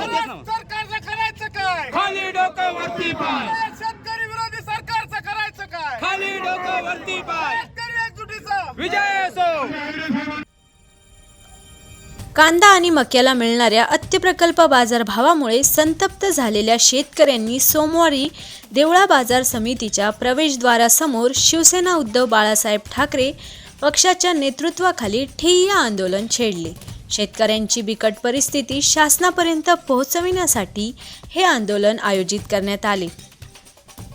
सरकारचं करायचं काय? खाली डोकं वरती पाय शेतकरी विरोधी सरकारचं करायचं काय? खाली डोकं वरती पाय विजय असो. कांदा आणि मक्याला मिळणाऱ्या अत्यप्रकल्प बाजारभावामुळे संतप्त झालेल्या शेतकऱ्यांनी सोमवारी देवळा बाजार समितीच्या प्रवेशद्वारासमोर शिवसेना उद्धव बाळासाहेब ठाकरे पक्षाच्या नेतृत्वाखाली ठिय्या आंदोलन छेडले. शेतकऱ्यांची बिकट परिस्थिती शासनापर्यंत पोहोचविण्यासाठी हे आंदोलन आयोजित करण्यात आले.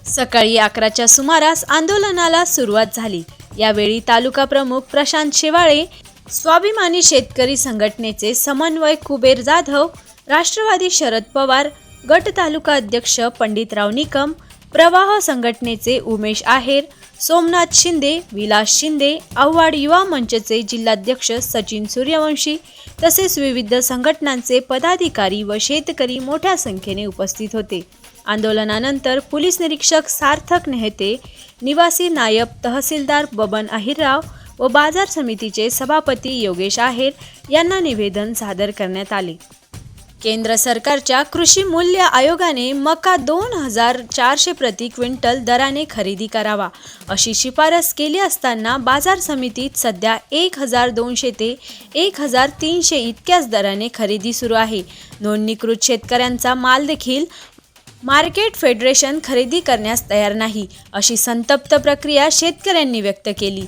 सकाळी अकराच्या सुमारास आंदोलनाला सुरुवात झाली. यावेळी तालुका प्रमुख प्रशांत शेवाळे स्वाभिमानी शेतकरी संघटनेचे समन्वय कुबेर जाधव राष्ट्रवादी शरद पवार गट तालुका अध्यक्ष पंडितराव निकम प्रवाह संघटनेचे उमेश आहेर सोमनाथ शिंदे विलास शिंदे आव्हाड युवा मंचचे जिल्हाध्यक्ष सचिन सूर्यवंशी तसेच विविध संघटनांचे पदाधिकारी व शेतकरी मोठ्या संख्येने उपस्थित होते. आंदोलनानंतर पोलीस निरीक्षक सार्थक नेहते निवासी नायब तहसीलदार बबन अहिरराव व बाजार समितीचे सभापती योगेश आहेर यांना निवेदन सादर करण्यात आले. केंद्र सरकारच्या कृषी मूल्य आयोगाने मका दोन हजार चारशे प्रति क्विंटल दराने खरेदी करावा. अशी शिफारस केली असताना बाजार समितीत सध्या एक हजार दोनशे ते एक हजार तीनशे इतक्याच दराने खरेदी सुरू आहे. नोंदणीकृत शेतकऱ्यांचा माल देखील मार्केट फेडरेशन खरेदी करण्यास तयार नाही अशी संतप्त प्रक्रिया शेतकऱ्यांनी व्यक्त केली.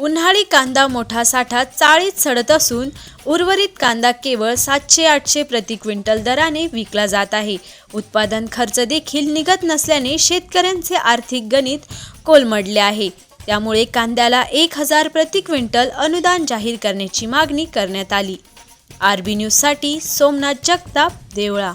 उन्हाळी कांदा मोठा साठा चाळीत सडत असून उर्वरित कांदा केवळ सातशे आठशे प्रति क्विंटल दराने विकला जात आहे. उत्पादन खर्च देखील निघत नसल्याने शेतकऱ्यांचे आर्थिक गणित कोलमडले आहे. त्यामुळे कांद्याला एक हजार प्रति क्विंटल अनुदान जाहीर करण्याची मागणी करण्यात आली. आर बी न्यूजसाठी सोमनाथ जगताप देवळा.